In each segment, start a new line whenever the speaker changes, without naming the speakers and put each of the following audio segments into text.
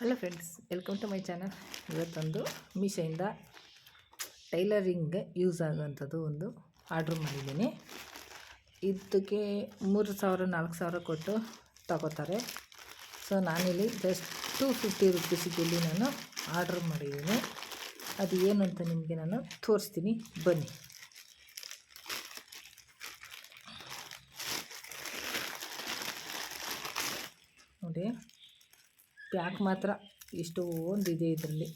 Hello friends welcome to my channel ಇವತ್ತೊಂದು ಮೀಶೋಯಿಂದ ಟೈಲರಿಂಗ್ಗೆ use ಆಗೋವಂಥದ್ದು ಒಂದು ಆರ್ಡ್ರ್ ಮಾಡಿದ್ದೀನಿ. ಇದಕ್ಕೆ ಮೂರು ಸಾವಿರ, ನಾಲ್ಕು ಸಾವಿರ ಕೊಟ್ಟು ತಗೋತಾರೆ. ಸೊ ನಾನಿಲ್ಲಿ ಜಸ್ಟ್ ಟೂ ಫಿಫ್ಟಿ ರುಪೀಸಿಗೆ ನಾನು ಆರ್ಡ್ರ್ ಮಾಡಿದ್ದೀನಿ. ಅದು ಏನು ಅಂತ ನಿಮಗೆ ನಾನು ತೋರಿಸ್ತೀನಿ. ಬನ್ನಿ ನೋಡಿ ಪ್ಯಾಕ್ ಮಾತ್ರ ಇಷ್ಟು ಇದೆ ಇದರಲ್ಲಿ.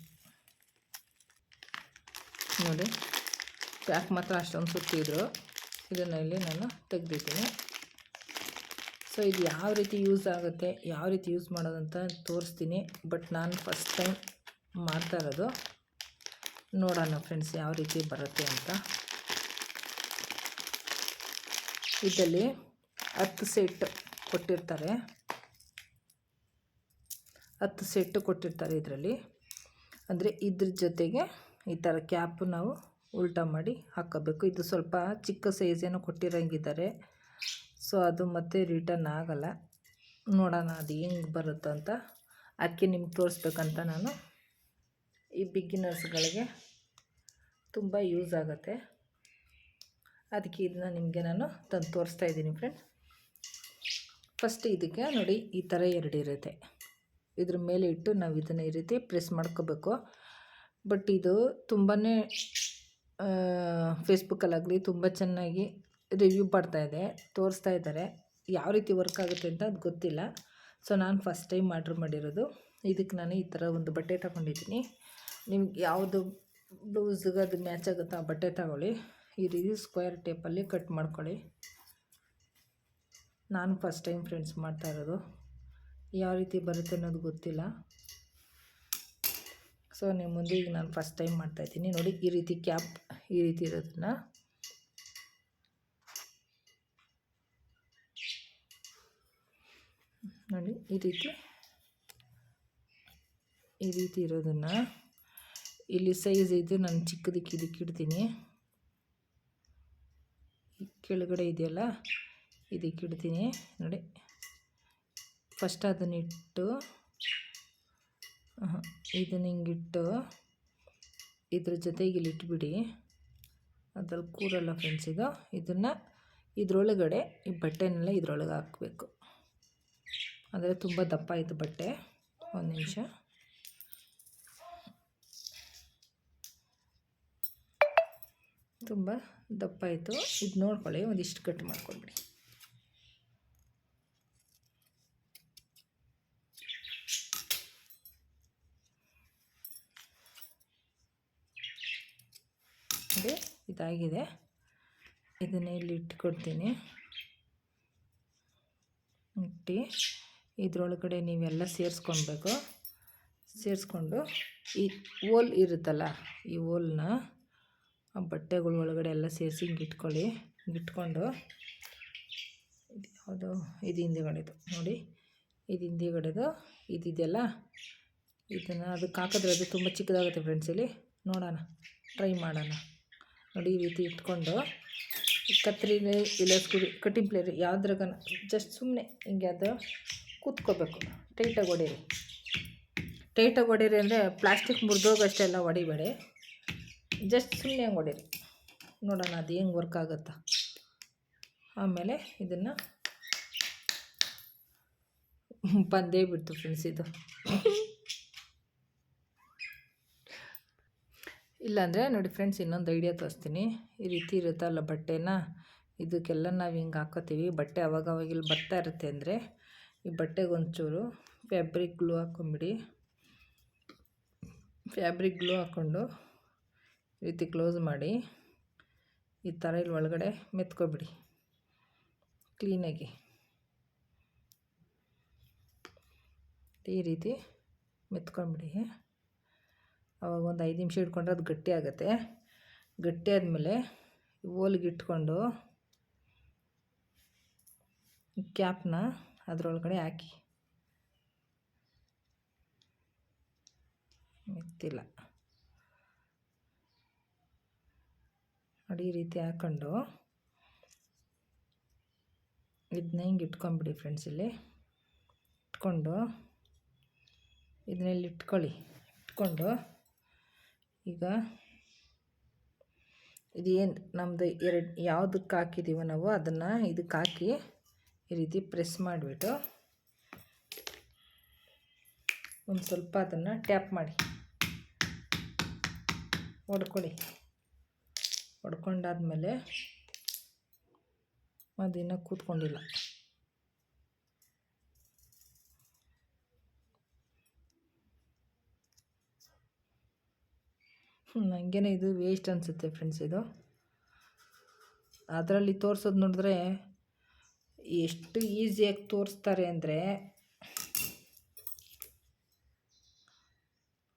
ನೋಡಿ, ಪ್ಯಾಕ್ ಮಾತ್ರ ಅಷ್ಟೊಂದು ಸುತ್ತಿದ್ರು. ಇದನ್ನು ಇಲ್ಲಿ ನಾನು ತೆಗೆದಿದ್ದೀನಿ. ಸೊ ಇದು ಯಾವ ರೀತಿ ಯೂಸ್ ಆಗುತ್ತೆ, ಯಾವ ರೀತಿ ಯೂಸ್ ಮಾಡೋದಂತ ತೋರಿಸ್ತೀನಿ. ಬಟ್ ನಾನು ಫಸ್ಟ್ ಟೈಮ್ ಮಾಡ್ತಾ ಇರೋದು. ನೋಡೋಣ ಫ್ರೆಂಡ್ಸ್ ಯಾವ ರೀತಿ ಬರುತ್ತೆ ಅಂತ. ಇದರಲ್ಲಿ ಹತ್ತು ಸೆಟ್ ಕೊಟ್ಟಿರ್ತಾರೆ. ಹತ್ತು ಸೆಟ್ಟು ಕೊಟ್ಟಿರ್ತಾರೆ ಇದರಲ್ಲಿ. ಅಂದರೆ ಇದ್ರ ಜೊತೆಗೆ ಈ ಥರ ಕ್ಯಾಪ್ ನಾವು ಉಲ್ಟಾ ಮಾಡಿ ಹಾಕೋಬೇಕು. ಇದು ಸ್ವಲ್ಪ ಚಿಕ್ಕ ಸೈಜೇನೋ ಕೊಟ್ಟಿರೋಂಗಿದ್ದಾರೆ. ಸೊ ಅದು ಮತ್ತೆ ರಿಟರ್ನ್ ಆಗಲ್ಲ. ನೋಡೋಣ ಅದು ಹೆಂಗೆ ಬರುತ್ತೋ ಅಂತ. ಅದಕ್ಕೆ ನಿಮ್ಗೆ ತೋರಿಸ್ಬೇಕಂತ ನಾನು. ಈ ಬಿಗ್ಗಿನರ್ಸ್ಗಳಿಗೆ ತುಂಬ ಯೂಸ್ ಆಗುತ್ತೆ. ಅದಕ್ಕೆ ಇದನ್ನ ನಿಮಗೆ ನಾನು ತಂದು ತೋರಿಸ್ತಾ ಇದ್ದೀನಿ ಫ್ರೆಂಡ್ ಫಸ್ಟ್ ಇದಕ್ಕೆ ನೋಡಿ ಈ ಥರ ಎರಡು ಇರುತ್ತೆ ಇದ್ರ ಮೇಲೆ ಇಟ್ಟು ನಾವು ಇದನ್ನು ಈ ರೀತಿ ಪ್ರೆಸ್ ಮಾಡ್ಕೋಬೇಕು. ಬಟ್ ಇದು ತುಂಬಾ ಫೇಸ್ಬುಕ್ಕಲ್ಲಾಗಲಿ ತುಂಬ ಚೆನ್ನಾಗಿ ರಿವ್ಯೂ ಇದೆ, ತೋರಿಸ್ತಾ ಇದ್ದಾರೆ. ಯಾವ ರೀತಿ ವರ್ಕ್ ಆಗುತ್ತೆ ಅಂತ ಅದು ಗೊತ್ತಿಲ್ಲ. ಸೊ, ನಾನು ಫಸ್ಟ್ ಟೈಮ್ ಆರ್ಡ್ರ್ ಮಾಡಿರೋದು. ಇದಕ್ಕೆ ನಾನು ಈ ಥರ ಒಂದು ಬಟ್ಟೆ ತಗೊಂಡಿದ್ದೀನಿ. ನಿಮ್ಗೆ ಯಾವುದು ಬ್ಲೌಸ್ಗೆ ಅದು ಮ್ಯಾಚ್ ಆಗುತ್ತೆ ಆ ಬಟ್ಟೆ ತಗೊಳ್ಳಿ. ಈ ರೀತಿ ಸ್ಕ್ವೇರ್ ಟೇಪಲ್ಲಿ ಕಟ್ ಮಾಡ್ಕೊಳ್ಳಿ. ನಾನು ಫಸ್ಟ್ ಟೈಮ್ ಫ್ರೆಂಡ್ಸ್ ಮಾಡ್ತಾ ಇರೋದು. ಯಾವ ರೀತಿ ಬರುತ್ತೆ ಅನ್ನೋದು ಗೊತ್ತಿಲ್ಲ. ಸೊ ನಿಮ್ಮ ಮುಂದೆ ಈಗ ನಾನು ಫಸ್ಟ್ ಟೈಮ್ ಮಾಡ್ತಾಯಿದ್ದೀನಿ ನೋಡಿ, ಈ ರೀತಿ ಕ್ಯಾಪ್ ಈ ರೀತಿ ಇರೋದನ್ನು. ನೋಡಿ, ಈ ರೀತಿ. ಈ ರೀತಿ ಇರೋದನ್ನು. ಇಲ್ಲಿ ಸೈಜ್ ಇದು, ನಾನು ಚಿಕ್ಕದಕ್ಕೆ ಇದಕ್ಕೆ ಇಡ್ತೀನಿ. ಕೆಳಗಡೆ ಇದೆಯಲ್ಲ, ಇದಕ್ಕೆ ಇಡ್ತೀನಿ. ನೋಡಿ. ಫಸ್ಟ್ ಅದನ್ನಿಟ್ಟು ಇದನ್ನ ಹಿಂಗಿಟ್ಟು ಇದ್ರ ಜೊತೆಗೆ ಇಲ್ಲಿ ಇಟ್ಬಿಡಿ. ಅದ್ರಲ್ಲಿ ಕೂರಲ್ಲ ಫ್ರೆಂಡ್ಸ್ ಇದು. ಇದನ್ನು ಇದರೊಳಗಡೆ ಈ ಬಟ್ಟೆನೆಲ್ಲ ಇದರೊಳಗೆ ಹಾಕಬೇಕು. ಅಂದರೆ ತುಂಬ ದಪ್ಪ ಆಯಿತು ಬಟ್ಟೆ. ಒಂದು ನಿಮಿಷ. ತುಂಬ ದಪ್ಪ ಆಯಿತು. ಇದು ನೋಡ್ಕೊಳ್ಳಿ, ಒಂದಿಷ್ಟು ಕಟ್ ಮಾಡ್ಕೊಳ್ಬಿಡಿ ಇದಾಗಿದೆ. ಇದನ್ನು ಇಲ್ಲಿ ಇಟ್ಕೊಡ್ತೀನಿ. ಇಟ್ಟು, ಇದರೊಳಗಡೆ ನೀವೆಲ್ಲ ಸೇರಿಸ್ಕೊಳ್ಬೇಕು. ಸೇರಿಸ್ಕೊಂಡು, ಈ ಓಲ್ ಇರುತ್ತಲ್ಲ, ಈ ಓಲ್ನ ಆ ಬಟ್ಟೆಗಳ ಒಳಗಡೆ ಎಲ್ಲ ಸೇರಿಸಿ ಹಿಂಗೆ ಇಟ್ಕೊಳ್ಳಿ. ಇಟ್ಕೊಂಡು, ಇದು ಯಾವುದು, ಇದು ಹಿಂದೆಗಡೆದು, ನೋಡಿ. ಇದು ಹಿಂದೆಗಡೆದು ಇದಿದೆಯಲ್ಲ ಇದನ್ನು ಅದಕ್ಕೆ ಹಾಕಿದ್ರೆ ಅದು ತುಂಬ ಚಿಕ್ಕದಾಗುತ್ತೆ ಫ್ರೆಂಡ್ಸ್ ಇಲ್ಲಿ. ನೋಡೋಣ ಟ್ರೈ ಮಾಡೋಣ. ನೋಡಿ ಈ ರೀತಿ ಇಟ್ಕೊಂಡು ಕತ್ರಿನೇ ಇಲ್ಲ ಸ್ಕೂಲ್ ಕಟಿಂಗ್ ಪ್ಲೇರಿ ಯಾವ್ದ್ರಾಗ ಜಸ್ಟ್ ಸುಮ್ಮನೆ ಹಿಂಗೆ ಅದು ಕೂತ್ಕೋಬೇಕು. ಟೈಟಾಗಿ ಹೊಡೀರಿ. ಟೈಟಾಗಿ ಹೊಡೀರಿ ಅಂದರೆ ಪ್ಲಾಸ್ಟಿಕ್ ಮುರಿದೋಗಷ್ಟೆಲ್ಲ ಹೊಡಿಬೇಡಿ. ಜಸ್ಟ್ ಸುಮ್ಮನೆ ಹಂಗೆ ಹೊಡೀರಿ. ನೋಡೋಣ ಅದು ಹೆಂಗೆ ವರ್ಕ್ ಆಗುತ್ತಾ. ಆಮೇಲೆ ಇದನ್ನು ಬಂದೇ ಬಿಡ್ತು ಫ್ರೆಂಡ್ಸ್ ಇದು. ಇಲ್ಲಾಂದರೆ ನೋಡಿ ಫ್ರೆಂಡ್ಸ್ ಇನ್ನೊಂದು ಐಡಿಯಾ ತೋರಿಸ್ತೀನಿ. ಈ ರೀತಿ ಇರುತ್ತಲ್ಲ ಬಟ್ಟೆನ? ಇದಕ್ಕೆಲ್ಲ ನಾವು ಹಿಂಗೆ ಹಾಕೋತೀವಿ. ಬಟ್ಟೆ ಅವಾಗ ಅವಾಗ ಇಲ್ಲಿ ಬರ್ತಾ ಇರುತ್ತೆ ಅಂದರೆ ಈ ಬಟ್ಟೆಗೆ ಒಂಚೂರು ಫ್ಯಾಬ್ರಿಕ್ ಗ್ಲೂ ಹಾಕೊಂಬಿಡಿ. ಫ್ಯಾಬ್ರಿಕ್ ಗ್ಲೂ ಹಾಕ್ಕೊಂಡು ಈ ರೀತಿ ಕ್ಲೋಸ್ ಮಾಡಿ. ಈ ಥರ ಇಲ್ಲಿ ಒಳಗಡೆ ಮೆತ್ಕೊಬಿಡಿ. ಕ್ಲೀನಾಗಿ ಈ ರೀತಿ ಮೆತ್ಕೊಂಬಿಡಿ ಅವಾಗ ಒಂದು ಐದು ನಿಮಿಷ ಇಟ್ಕೊಂಡ್ರೆ ಅದು ಗಟ್ಟಿ ಆಗುತ್ತೆ. ಗಟ್ಟಿ ಆದಮೇಲೆ ಓಲ್ಗೆ ಇಟ್ಕೊಂಡು ಕ್ಯಾಪ್ನ ಅದರೊಳಗಡೆ ಹಾಕಿ. ಮೆತ್ತಿಲ್ಲ. ನೋಡಿ ಈ ರೀತಿ ಹಾಕ್ಕೊಂಡು ಇದನ್ನ ಹಿಂಗೆ ಇಟ್ಕೊಂಬಿಡಿ ಫ್ರೆಂಡ್ಸ್ ಇಲ್ಲಿ. ಇಟ್ಕೊಂಡು ಇದನ್ನೆಲ್ಲಿ ಇಟ್ಕೊಳ್ಳಿ. ಇಟ್ಕೊಂಡು ಈಗ ಇದೇನು ನಮ್ಮದು ಎರಡು ಯಾವುದಕ್ಕೆ ಹಾಕಿದ್ದೀವೋ ನಾವು ಅದನ್ನು ಇದಕ್ಕೆ ಹಾಕಿ ಈ ರೀತಿ ಪ್ರೆಸ್ ಮಾಡಿಬಿಟ್ಟು ಒಂದು ಸ್ವಲ್ಪ ಅದನ್ನು ಟ್ಯಾಪ್ ಮಾಡಿ. ಹೊಡ್ಕೊಳ್ಳಿ ಹೊಡ್ಕೊಂಡಾದ್ಮೇಲೆ ಅದಿನ್ನೂ ಕೂತ್ಕೊಂಡಿಲ್ಲ. ನನಗೇನೆ ಇದು ವೇಸ್ಟ್ ಅನಿಸುತ್ತೆ ಫ್ರೆಂಡ್ಸ್ ಇದು. ಅದರಲ್ಲಿ ತೋರಿಸೋದು ನೋಡಿದ್ರೆ ಎಷ್ಟು ಈಸಿಯಾಗಿ ತೋರಿಸ್ತಾರೆ ಅಂದರೆ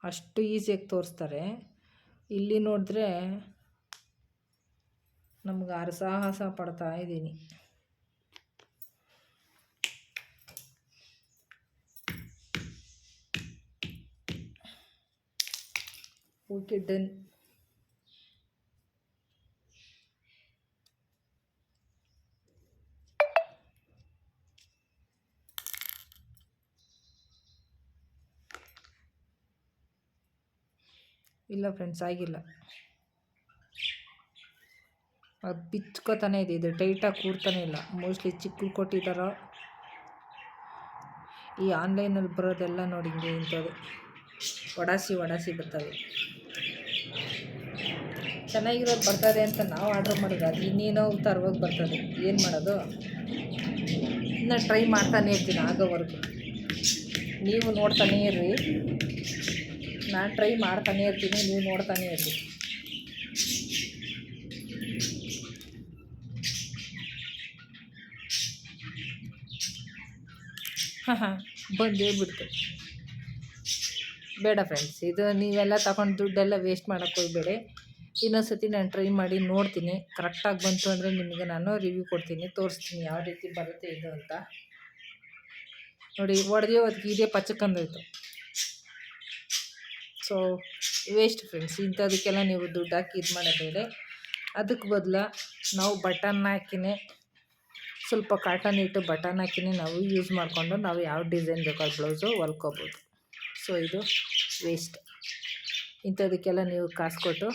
ಅಷ್ಟು ಈಸಿಯಾಗಿ ತೋರಿಸ್ತಾರೆ. ಇಲ್ಲಿ ನೋಡಿದ್ರೆ ನಮ್ಗೆ ಹರಸಾಹಸ ಪಡ್ತಾ ಇದ್ದೀನಿ. ಓಕೆ ಡನ್ ಇಲ್ಲ ಫ್ರೆಂಡ್ಸ್ ಆಗಿಲ್ಲ. ಅದು ಬಿಚ್ಕೋತಾನೆ ಇದೆ, ಇದು ಟೈಟಾಗಿ ಕೂರ್ತಾನೆ ಇಲ್ಲ. ಮೋಸ್ಟ್ಲಿ ಚಿಕ್ಕದು ಕೊಟ್ಟಿದ್ದಾರೋ ಈ ಆನ್ಲೈನಲ್ಲಿ ಬರೋದೆಲ್ಲ ನೋಡಿ ಹಿಂಗೆ ಇಂಥದ್ದು. ಒಡಾಸಿ ಒಡಾಸಿ ಬರ್ತವೆ. ಚೆನ್ನಾಗಿರೋದು ಬರ್ತದೆ ಅಂತ ನಾವು ಆರ್ಡ್ರ್ ಮಾಡೋದು ಅದು ಇನ್ನೇನೋ ತರವಾಗಿ ಬರ್ತದೆ. ಏನು ಮಾಡೋದು? ಇನ್ನು ಟ್ರೈ ಮಾಡ್ತಾನೆ ಇರ್ತೀನಿ ಆಗೋವರೆಗೂ. ನೀವು ನೋಡ್ತಾನೇ ಇರ್ರಿ. ನಾನು ಟ್ರೈ ಮಾಡ್ತಾನೆ ಇರ್ತೀನಿ, ನೀವು ನೋಡ್ತಾನೆ ಇರ್ರಿ. ಹಾಂ ಹಾಂ, ಬಂದೇ ಬಿಡ್ತು. ಬೇಡ ಫ್ರೆಂಡ್ಸ್ ಇದು ನೀವೆಲ್ಲ ತಗೊಂಡು ದುಡ್ಡೆಲ್ಲ ವೇಸ್ಟ್ ಮಾಡೋಕ್ಕೆ ಹೋಗ್ಬೇಡಿ. ಇನ್ನೊಂದು ಸತಿ ನಾನು ಟ್ರೈ ಮಾಡಿ ನೋಡ್ತೀನಿ. ಕರೆಕ್ಟಾಗಿ ಬಂತು ಅಂದರೆ ನಿಮಗೆ ನಾನು ರಿವ್ಯೂ ಕೊಡ್ತೀನಿ, ತೋರಿಸ್ತೀನಿ ಯಾವ ರೀತಿ ಬರುತ್ತೆ ಇದು ಅಂತ. ನೋಡಿ ಒಡೆದೇ ಅದಕ್ಕೆ ಇದೇ ಪಚ್ಚಕ್ಕಂದೋಯ್ತು ಸೊ ವೇಸ್ಟ್ ಫ್ರೆಂಡ್ಸ್ ಇಂಥದಕ್ಕೆಲ್ಲ ನೀವು ದುಡ್ಡು ಹಾಕಿ ಇದು ಮಾಡೋದೇ ಅದಕ್ಕೆ ಬದಲು ನಾವು ಬಟನ್ ಹಾಕಿನೇ ಸ್ವಲ್ಪ ಕಾಟನ್ ಇಟ್ಟು ಬಟನ್ ಹಾಕಿನೇ ನಾವು ಯೂಸ್ ಮಾಡಿಕೊಂಡು ನಾವು ಯಾವ ಡಿಸೈನ್ ಬೇಕೋ ಆ ಬ್ಲೌಸು ಹೊಲ್ಕೋಬೋದು. ಸೊ ಇದು ವೇಸ್ಟ್ ಇಂಥದಕ್ಕೆಲ್ಲ ನೀವು ಕಾಸು ಕೊಟ್ಟು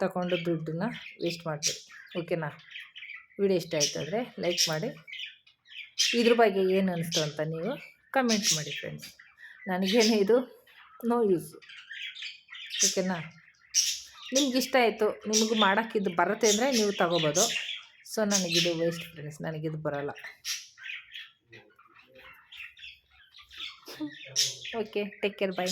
ತಗೊಂಡು ದುಡ್ಡನ್ನ ವೇಸ್ಟ್ ಮಾಡ್ತೀವಿ ಓಕೆನಾ ವಿಡಿಯೋ ಇಷ್ಟ ಆಯಿತು ಅಂದರೆ ಲೈಕ್ ಮಾಡಿ. ಇದ್ರ ಬಗ್ಗೆ ಏನು ಅನಿಸ್ತು ಅಂತ ನೀವು ಕಮೆಂಟ್ ಮಾಡಿ ಫ್ರೆಂಡ್ಸ್ ನನಗೇನು ಇದು ನೋ ಯೂಸು ಓಕೆನಾ ನಿಮ್ಗೆ ಇಷ್ಟ ಆಯಿತು, ನಿಮಗೂ ಮಾಡೋಕ್ಕಿದ್ದು ಬರುತ್ತೆ ಅಂದರೆ ನೀವು ತಗೋಬೋದು. ಸೊ ನನಗಿದು ವೇಸ್ಟ್ ಫ್ರೆಂಡ್ಸ್ ನನಗಿದು ಬರೋಲ್ಲ. Okay take care bye